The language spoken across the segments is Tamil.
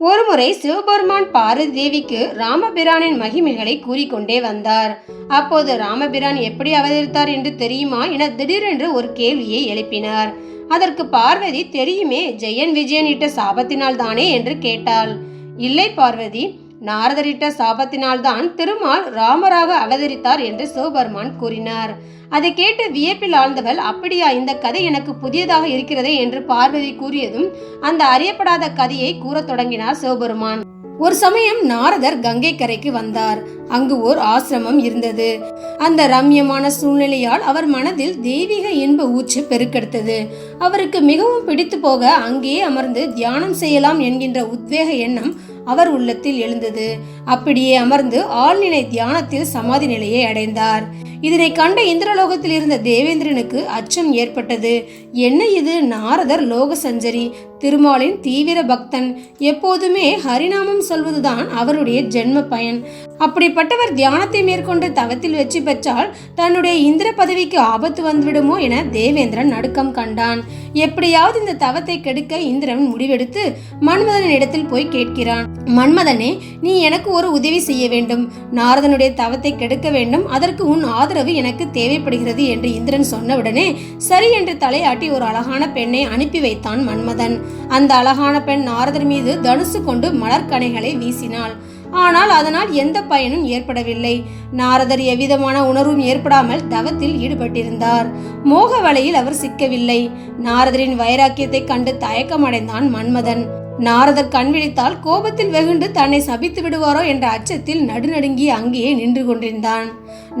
ஒருமுறை சிவபெருமான் பார்வதி தேவிக்கு ராமபிரானின் மகிமைகளை கூறிக்கொண்டே வந்தார். அப்போது ராமபிரான் எப்படி அவதரித்தார் என்று தெரியுமா என திடீரென்று ஒரு கேள்வியை எழுப்பினார். அதற்கு பார்வதி தெரியுமே ஜெயன் விஜயன் இட்ட சாபத்தினால் தானே என்று கேட்டாள். இல்லை பார்வதி. நாரதரிட்ட சாபத்தினால்தான் திருமால் ராமராக அவதரித்தார் என்று சிவபெருமான் கூறினார். அதை கேட்டு வியப்பில் ஆழ்ந்தவள் அப்படியா இந்த கதை எனக்கு புதியதாக இருக்கிறதே என்று பார்வதி கூறியதும் அந்த அறியப்படாத கதையை கூறத் தொடங்கினார் சிவபெருமான். ஒரு சமயம் நாரதர் கங்கை கரைக்கு வந்தார். அங்கு ஓர் ஆசிரமம் இருந்தது. அந்த ரம்யமான சூழ்நிலையால் அவர் மனதில் தெய்வீக இன்ப ஊற்று பெருக்கெடுத்தது. அவருக்கு மிகவும் பிடித்து போக அங்கேயே அமர்ந்து தியானம் செய்யலாம் என்கின்ற உத்வேக எண்ணம் அவர் உள்ளத்தில் எழுந்தது. அப்படியே அமர்ந்து ஆழ்நிலை தியானத்தில் சமாதி நிலையை அடைந்தார். இதனை கண்ட இந்திரலோகத்தில் இருந்த தேவேந்திரனுக்கு அச்சம் ஏற்பட்டது. என்ன இது? நாரதர் லோக சஞ்சரி திருமாலின் தீவிர பக்தன். எப்போதுமே ஹரிநாமம் சொல்வதுதான் அவருடைய ஜென்ம பயன். அப்படி இப்படிப்பட்டவர் தியானத்தை மேற்கொண்டு தவத்தில் வெற்றி பெற்றால் தன்னுடைய இந்திர பதவிக்கு ஆபத்து வந்துவிடுமோ என தேவேந்திரன் நடுக்கம் கண்டான். எப்படியாவது இந்த தவத்தை கெடுக்க இந்திரன் முடிவெடுத்து மன்மதனின் இடத்தில் போய் கேட்கிறான். மன்மதனே நீ எனக்கு ஒரு உதவி செய்ய வேண்டும். நாரதனுடைய தவத்தை கெடுக்க வேண்டும். அதற்கு உன் ஆதரவு எனக்கு தேவைப்படுகிறது என்று இந்திரன் சொன்னவுடனே சரி என்று தலையாட்டி ஒரு அழகான பெண்ணை அனுப்பி வைத்தான் மன்மதன். அந்த அழகான பெண் நாரதர் மீது தனுசு கொண்டு மலர்கனைகளை வீசினாள். ஆனால் அதனால் எந்த பயனும் ஏற்படவில்லை. நாரதர் எவ்விதமான உணர்வும் ஏற்படாமல் தவத்தில் ஈடுபட்டிருந்தார். மோக வலையில் அவர் சிக்கவில்லை. நாரதரின் வைராக்கியத்தை கண்டு தயக்கமடைந்தான் மன்மதன். நாரதர் கண் விழித்தால் கோபத்தில் வெகுண்டு தன்னை சபித்து விடுவாரோ என்ற அச்சத்தில் நடுநடுங்கி அங்கேயே நின்று கொண்டிருந்தான்.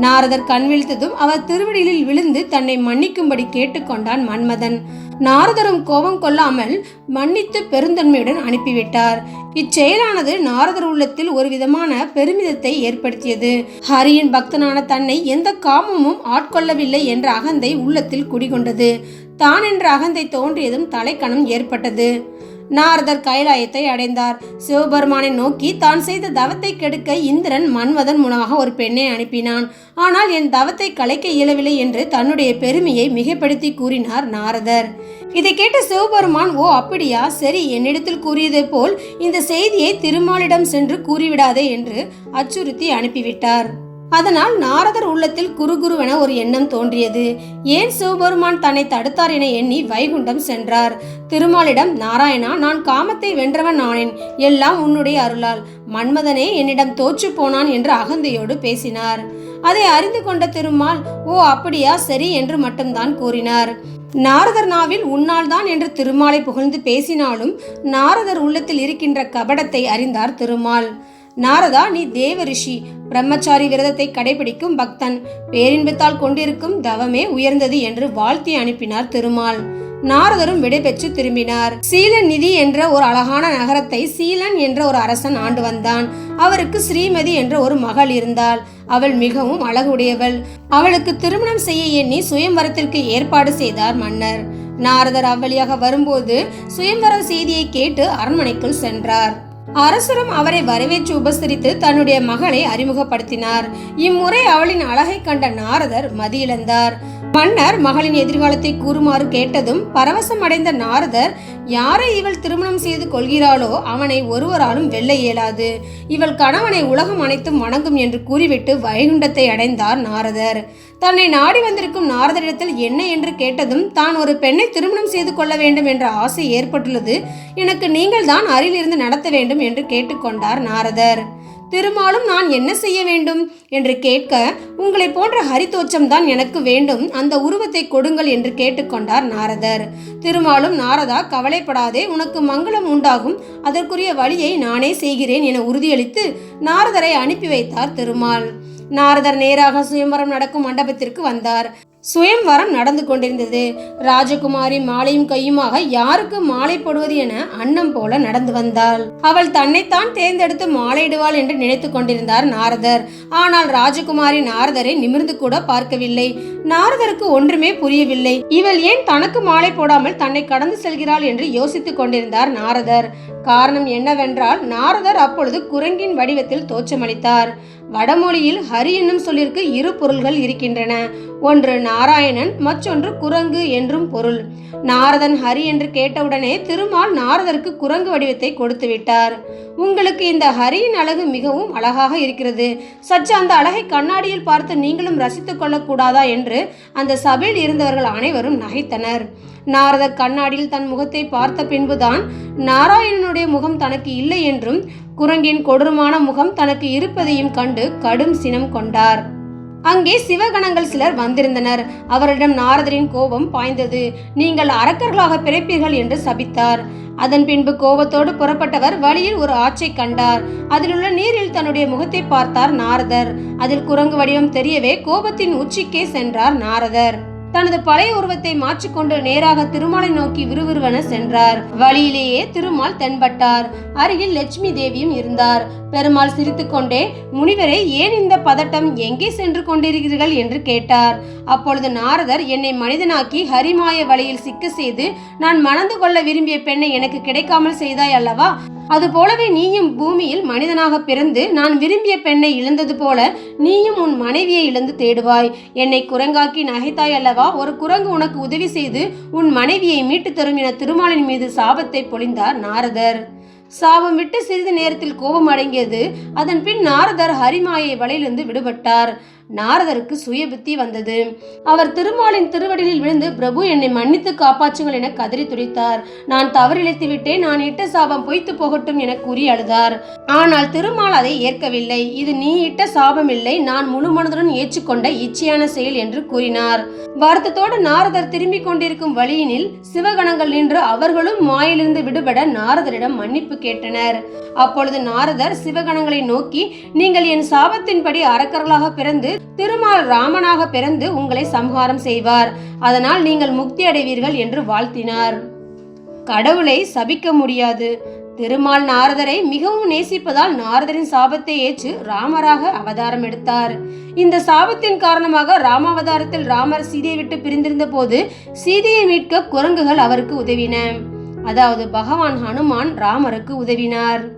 நாரதர் கண் விழித்ததும் அவர் திருவடியில் விழுந்து தன்னை மன்னிக்கும்படி கேட்டுக்கொண்டான் மன்மதன். நாரதரும் கோபம் கொள்ளாமல் மன்னித்து பெருந்தன்மையுடன் அனுப்பிவிட்டார். இச்செயலானது நாரதர் உள்ளத்தில் ஒரு விதமான பெருமிதத்தை ஏற்படுத்தியது. ஹரியின் பக்தனான தன்னை எந்த காமமும் ஆட்கொள்ளவில்லை என்ற அகந்தை உள்ளத்தில் குடிகொண்டது. தான் என்ற அகந்தை தோன்றியதும் தலைக்கணம் ஏற்பட்டது. நாரதர் கைலாயத்தை அடைந்தார். சிவபெருமானை நோக்கி தான் செய்த தவத்தை கெடுக்க இந்திரன் மன்மதன் மூலமாக ஒரு பெண்ணை அனுப்பினான். ஆனால் என் தவத்தை கலைக்க இயலவில்லை என்று தன்னுடைய பெருமையை மிகைப்படுத்தி கூறினார் நாரதர். இதை கேட்ட சிவபெருமான் ஓ அப்படியா? சரி என்னிடத்தில் கூறியதை போல் இந்த செய்தியை திருமாலிடம் சென்று கூறிவிடாதே என்று அச்சுறுத்தி அனுப்பிவிட்டார். அதனால் நாரதர் உள்ளத்தில் குறுகுருவென ஒரு எண்ணம் தோன்றியது. ஏன் சிவபெருமான் தன்னை தடுத்தார் என எண்ணி வைகுண்டம் சென்றார். திருமாலிடம் நாராயணா நான் காமத்தை வென்றவன் ஆனேன் எல்லாம் உன்னுடைய அருளால். மன்மதனே என்னிடம் தோற்று போனான் என்று அகந்தையோடு பேசினார். அதை அறிந்து கொண்ட திருமால் ஓ அப்படியா? சரி என்று மட்டும்தான் கூறினார். நாரதர் நாவில் உன்னால் தான் என்று திருமாலை புகழ்ந்து பேசினாலும் நாரதர் உள்ளத்தில் இருக்கின்ற கபடத்தை அறிந்தார் திருமால். நாரதா நீ தேவ ரிஷி. பிரம்மச்சாரி விரதத்தை கடைபிடிக்கும் பக்தன். பேரின்பத்தால் கொண்டிருக்கும் தவமே உயர்ந்தது என்று வாழ்த்தி அனுப்பினார் திருமால். நாரதரும் விடைபெற்று திரும்பினார். சீலன் நிதி என்ற ஒரு அழகான நகரத்தை சீலன் என்ற ஒரு அரசன் ஆண்டு வந்தான். அவருக்கு ஸ்ரீமதி என்ற ஒரு மகள் இருந்தாள். அவள் மிகவும் அழகுடையவள். அவளுக்கு திருமணம் செய்ய எண்ணி சுயம்வரத்திற்கு ஏற்பாடு செய்தார் மன்னர். நாரதர் அவ்வழியாக வரும்போது சுயம்வர செய்தியை கேட்டு அரண்மனைக்குள் சென்றார். அரசரும் அவரை வரவேற்று உபசரித்து தன்னுடைய மகளை அறிமுகப்படுத்தினார். இம்முறை அவளின் அழகை கண்ட நாரதர் மதியிழந்தார். மன்னர் மகளின் எதிர்காலத்தை கூறுமாறு கேட்டதும் பரவசம் அடைந்த நாரதர் யாரை இவள் திருமணம் செய்து கொள்கிறாளோ அவனை ஒருவராலும் வெல்ல இயலாது. இவள் கணவனை உலகம் அனைத்தும் வணங்கும் என்று கூறிவிட்டு வைகுண்டத்தை அடைந்தார் நாரதர். தன்னை நாடி வந்திருக்கும் நாரதரிடத்தில் என்ன? என்று கேட்டதும் தான் ஒரு பெண்ணை திருமணம் செய்து கொள்ள வேண்டும் என்ற ஆசை ஏற்பட்டுள்ளது. எனக்கு நீங்கள் தான் அருகிலிருந்து நடத்த வேண்டும் என்று கேட்டுக்கொண்டார் நாரதர். திருமாலும் நான் என்ன செய்ய வேண்டும்? என்று கேட்க உங்களை போன்ற ஹரிதோச்சம் தான் எனக்கு வேண்டும். அந்த உருவத்தை கொடுங்கள் என்று கேட்டுக்கொண்டார் நாரதர். திருமாலும் நாரதா கவலைப்படாதே. உனக்கு மங்களம் உண்டாகும். அதற்குரிய வழியை நானே செய்கிறேன் என உறுதியளித்து நாரதரை அனுப்பி வைத்தார் திருமால். நாரதர் நேராக சுயம்பரம் நடக்கும் மண்டபத்திற்கு வந்தார். சுயம்வரம் நடந்து கொண்டிருந்தது. ராஜகுமாரி மாலையும் கையுமாக யாருக்கு மாலை போடுவது என அன்னம் போல நடந்து வந்தாள். அவள் தன்னைத்தான் தேர்ந்தெடுத்து மாலையிடுவாள் என்று நினைத்து கொண்டிருந்தார் நாரதர். ஆனால் ராஜகுமாரி நாரதரை நிமிர்ந்து கூட பார்க்கவில்லை. நாரதருக்கு ஒன்றுமே புரியவில்லை. இவள் ஏன் தனக்கு மாலை போடாமல் தன்னை கடந்து செல்கிறாள் என்று யோசித்துக் கொண்டிருந்தார் நாரதர். காரணம் என்னவென்றால் நாரதர் அப்பொழுது குரங்கின் வடிவத்தில் தோற்றமளித்தார். வடமொழியில் ஹரி என்னும் சொல்லிற்கு இரு பொருள்கள் இருக்கின்றன. ஒன்று நாராயணன் மற்றொன்று குரங்கு என்றும் பொருள். நாரதன் ஹரி என்று கேட்டவுடனே திருமால் நாரதருக்கு குரங்கு வடிவத்தை கொடுத்து விட்டார். உங்களுக்கு இந்த ஹரியின் அழகு மிகவும் அழகாக இருக்கிறது. சற்று அந்த அழகை கண்ணாடியில் பார்த்து நீங்களும் ரசித்துக் கொள்ளக்கூடாதா என்று அந்த சபையில் இருந்தவர்கள் அனைவரும் நகைத்தனர். நாரத கண்ணாடியில் தன் முகத்தை பார்த்த பின்புதான் நாராயணனுடைய முகம் தனக்கு இல்லை என்றும் குரங்கின் கொடூரமான முகம் தனக்கு இருப்பதையும் கண்டு கடும் சினம் கொண்டார். அங்கே சிவகணங்கள் சிலர் வந்திருந்தனர். அவரிடம் நாரதரின் கோபம் பாய்ந்தது. நீங்கள் அரக்கர்களாக பிறப்பீர்கள் என்று சபித்தார். அதன் பின்பு கோபத்தோடு புறப்பட்டவர் வழியில் ஒரு ஆற்றை கண்டார். அதிலுள்ள நீரில் தன்னுடைய முகத்தை பார்த்தார் நாரதர். அதில் குரங்கு வடிவம் தெரியவே கோபத்தின் உச்சிக்கே சென்றார் நாரதர். தனது பழைய உருவத்தை மாற்றிக்கொண்டு நேராக திருமாலை நோக்கி விறுவிறுவென சென்றார். வழியிலேயே திருமால் தென்பட்டார். அருகில் லட்சுமி தேவியும் இருந்தார். பெருமாள் சிரித்துக்கொண்டே முனிவரே ஏன் இந்த பதட்டம்? எங்கே சென்று கொண்டிருக்கிறீர்கள்? என்று கேட்டார். அப்பொழுது நாரதர் என்னை மனிதனாக்கி ஹரிமாய வழியில் சிக்க செய்து நான் மணந்து கொள்ள விரும்பிய பெண்ணை எனக்கு கிடைக்காமல் செய்தாய் அல்லவா? அது போலவே நீயும் பூமியில் மனிதனாக பிறந்து நான் விரும்பிய பெண்ணை இழந்தது போல நீயும் உன் மனைவியை இழந்து தேடுவாய். என்னை குரங்காக்கி நகைத்தாய் அல்லவா? ஒரு குரங்கு உனக்கு உதவி செய்து உன் மனைவியை மீட்டு தரும் என திருமாலின் மீது சாபத்தை பொழிந்தார் நாரதர். சாபம் விட்டு சிறிது நேரத்தில் கோபம் அடங்கியது. அதன் பின் நாரதர் ஹரிமாயை வலையிலிருந்து விடுபட்டார். நாரதருக்கு சுய புத்தி வந்தது. அவர் திருமாலின் திருவடியில் விழுந்து பிரபு என்னை மன்னித்து காப்பாற்றுங்கள் என கதறி துடித்தார். நான் தவறிழைத்து விட்டேன். நான் இட்ட சாபம் பொய்த்து போகட்டும் என கூறி அழுதார். ஆனால் திருமால் அதை ஏற்கவில்லை. இது நீ இட்ட சாபம் இல்லை நான் முழு மனதுடன் ஏற்றுக்கொண்ட இச்சையான செயல் என்று கூறினார். வருத்தத்தோடு நாரதர் திரும்பிக் கொண்டிருக்கும் வழியினில் சிவகணங்கள் நின்று அவர்களும் மாயிலிருந்து விடுபட நாரதரிடம் மன்னிப்பு கேட்டனர். அப்பொழுது நாரதர் சிவகணங்களை நோக்கி நீங்கள் என் சாபத்தின்படி அரக்கர்களாக பிறந்து திருமால் ராமனாக பிறந்து உங்களை சம்ஹாரம் செய்வார். அதனால் நீங்கள் முக்தி அடைவீர்கள் என்று வாழ்த்தினார். கடவுளை சபிக்க முடியாது. திருமால் நாரதரை மிகவும் நேசிப்பதால் நாரதரின் சாபத்தை ஏற்று ராமராக அவதாரம் எடுத்தார். இந்த சாபத்தின் காரணமாக ராமாவதாரத்தில் ராமர் சீதையை விட்டு பிரிந்திருந்த போது சீதையை மீட்க குரங்குகள் அவருக்கு உதவின. அதாவது பகவான் ஹனுமான் ராமருக்கு உதவினார்.